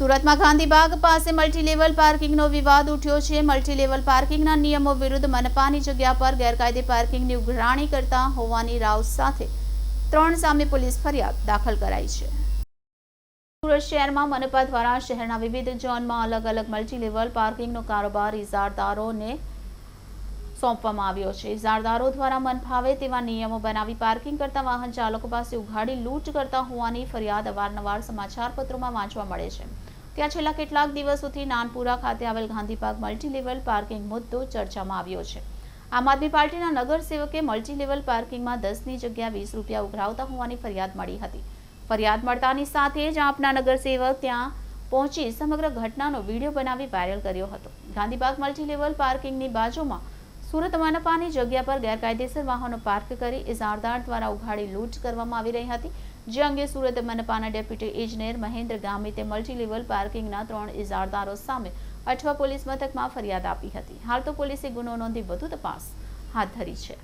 સુરતમાં ગાંધીબાગ પાસે મલ્ટીલેવલ પાર્કિંગનો વિવાદ ઉઠ્યો છે. મલ્ટીલેવલ પાર્કિંગના નિયમો વિરુદ્ધ મનપાની જગ્યા પર ગેરકાયદે પાર્કિંગની ઉઘરાણી કરતા હોવાની રાવ સાથે ત્રણ સામે પોલીસ ફરિયાદ દાખલ કરાઈ છે. સુરત શહેરમાં મનપા દ્વારા શહેરના વિવિધ ઝોનમાં અલગ અલગ મલ્ટીલેવલ પાર્કિંગનો કારોબાર ઇજારદારોને સોંપવામાં આવ્યો છે. ઇજારદારો દ્વારા મનફાવે તેવા નિયમો બનાવી પાર્કિંગ કરતા વાહન ચાલકો પાસે ઉઘાડી લૂંટ કરતા હોવાની ફરિયાદ અવારનવાર સમાચારપત્રોમાં વાંચવા મળે છે. ત્યાં છેલ્લા કેટલાક દિવસોથી નાનપુરા ખાતે આવેલ ગાંધીબાગ મલ્ટીલેવલ પાર્કિંગ મુદ્દો ચર્ચામાં આવ્યો છે. આમ આદમી પાર્ટીના નગરસેવકે મલ્ટીલેવલ પાર્કિંગમાં દસની જગ્યા વીસ રૂપિયા ઉઘરાવતા હોવાની ફરિયાદ મળી હતી. ફરિયાદ મળતાની સાથે જ આપના નગરસેવક ત્યાં પહોંચી સમગ્ર ઘટનાનો વીડિયો બનાવી વાયરલ કર્યો હતો. ગાંધીબાગ મલ્ટીલેવલ પાર્કિંગની બાજુમાં સુરત મનપાની જગ્યા પર ગેરકાયદેસર વાહનો પાર્ક કરી ઇજારદાર દ્વારા ઉઘાડી લૂંટ કરવામાં આવી રહી હતી. જે અંગે સુરત મનપાના ડેપ્યુટી ઇજનેર મહેન્દ્ર ગામિતે મલ્ટીલેવલ પાર્કિંગના ત્રણ ઇજારદારો સામે અઠવા પોલીસ મથકમાં ફરિયાદ આપી હતી. હાલ તો પોલીસે ગુનો નોંધી વધુ તપાસ હાથ ધરી છે.